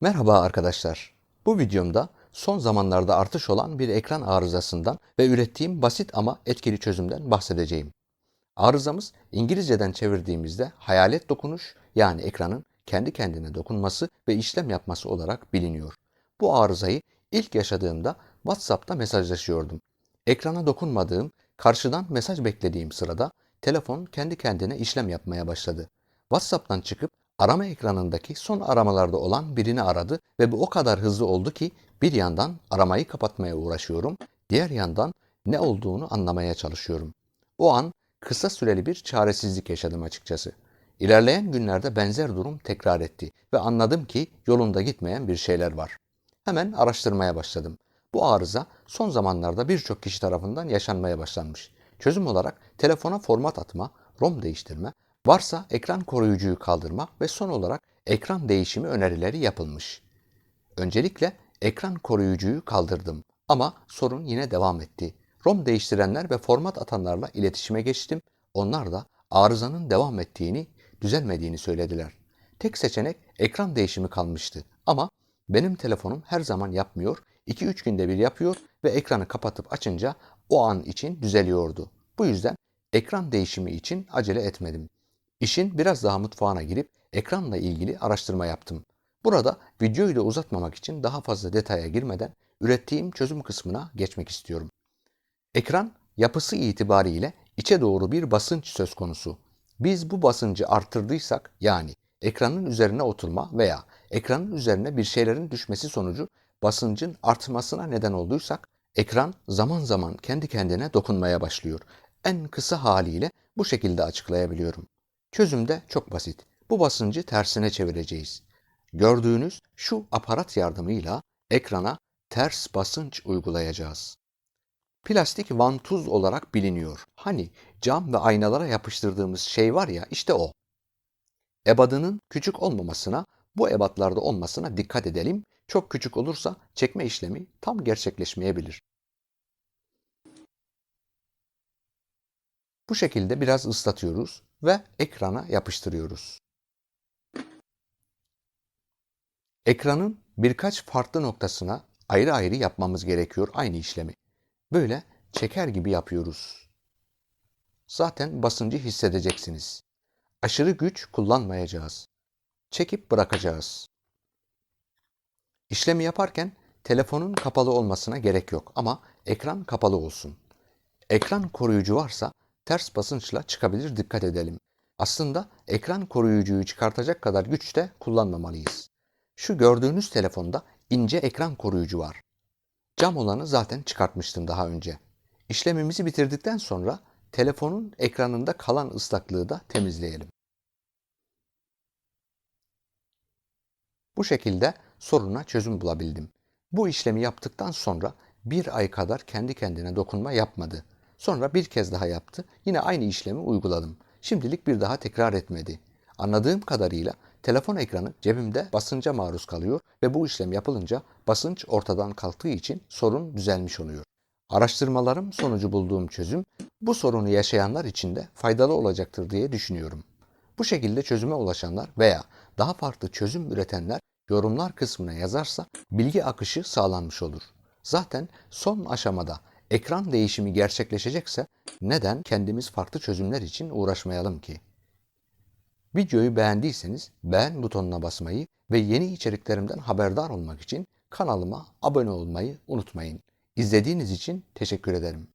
Merhaba arkadaşlar. Bu videomda son zamanlarda artış olan bir ekran arızasından ve ürettiğim basit ama etkili çözümden bahsedeceğim. Arızamız İngilizceden çevirdiğimizde hayalet dokunuş yani ekranın kendi kendine dokunması ve işlem yapması olarak biliniyor. Bu arızayı ilk yaşadığımda WhatsApp'ta mesajlaşıyordum. Ekrana dokunmadığım, karşıdan mesaj beklediğim sırada telefon kendi kendine işlem yapmaya başladı. WhatsApp'tan çıkıp arama ekranındaki son aramalarda olan birini aradı ve bu o kadar hızlı oldu ki bir yandan aramayı kapatmaya uğraşıyorum, diğer yandan ne olduğunu anlamaya çalışıyorum. O an kısa süreli bir çaresizlik yaşadım açıkçası. İlerleyen günlerde benzer durum tekrar etti ve anladım ki yolunda gitmeyen bir şeyler var. Hemen araştırmaya başladım. Bu arıza son zamanlarda birçok kişi tarafından yaşanmaya başlanmış. Çözüm olarak telefona format atma, ROM değiştirme, varsa ekran koruyucuyu kaldırma ve son olarak ekran değişimi önerileri yapılmış. Öncelikle ekran koruyucuyu kaldırdım ama sorun yine devam etti. ROM değiştirenler ve format atanlarla iletişime geçtim. Onlar da arızanın devam ettiğini, düzelmediğini söylediler. Tek seçenek ekran değişimi kalmıştı. Ama benim telefonum her zaman yapmıyor, 2-3 günde bir yapıyor ve ekranı kapatıp açınca o an için düzeliyordu. Bu yüzden ekran değişimi için acele etmedim. İşin biraz daha mutfağına girip ekranla ilgili araştırma yaptım. Burada videoyu da uzatmamak için daha fazla detaya girmeden ürettiğim çözüm kısmına geçmek istiyorum. Ekran yapısı itibariyle içe doğru bir basınç söz konusu. Biz bu basıncı arttırdıysak yani ekranın üzerine oturma veya ekranın üzerine bir şeylerin düşmesi sonucu basıncın artmasına neden olduysak ekran zaman zaman kendi kendine dokunmaya başlıyor. En kısa haliyle bu şekilde açıklayabiliyorum. Çözüm de çok basit. Bu basıncı tersine çevireceğiz. Gördüğünüz şu aparat yardımıyla ekrana ters basınç uygulayacağız. Plastik vantuz olarak biliniyor. Hani cam ve aynalara yapıştırdığımız şey var ya işte o. Ebadının küçük olmamasına, bu ebatlarda olmasına dikkat edelim. Çok küçük olursa çekme işlemi tam gerçekleşmeyebilir. Bu şekilde biraz ıslatıyoruz ve ekrana yapıştırıyoruz. Ekranın birkaç farklı noktasına ayrı ayrı yapmamız gerekiyor aynı işlemi. Böyle çeker gibi yapıyoruz. Zaten basıncı hissedeceksiniz. Aşırı güç kullanmayacağız. Çekip bırakacağız. İşlemi yaparken telefonun kapalı olmasına gerek yok ama ekran kapalı olsun. Ekran koruyucu varsa ters basınçla çıkabilir dikkat edelim. Aslında ekran koruyucuyu çıkartacak kadar güç de kullanmamalıyız. Şu gördüğünüz telefonda ince ekran koruyucu var. Cam olanı zaten çıkartmıştım daha önce. İşlemimizi bitirdikten sonra telefonun ekranında kalan ıslaklığı da temizleyelim. Bu şekilde soruna çözüm bulabildim. Bu işlemi yaptıktan sonra bir ay kadar kendi kendine dokunma yapmadı. Sonra bir kez daha yaptı. Yine aynı işlemi uyguladım. Şimdilik bir daha tekrar etmedi. Anladığım kadarıyla telefon ekranı cebimde basınca maruz kalıyor ve bu işlem yapılınca basınç ortadan kalktığı için sorun düzelmiş oluyor. Araştırmalarım sonucu bulduğum çözüm bu sorunu yaşayanlar için de faydalı olacaktır diye düşünüyorum. Bu şekilde çözüme ulaşanlar veya daha farklı çözüm üretenler yorumlar kısmına yazarsa bilgi akışı sağlanmış olur. Zaten son aşamada ekran değişimi gerçekleşecekse neden kendimiz farklı çözümler için uğraşmayalım ki? Videoyu beğendiyseniz beğen butonuna basmayı ve yeni içeriklerimden haberdar olmak için kanalıma abone olmayı unutmayın. İzlediğiniz için teşekkür ederim.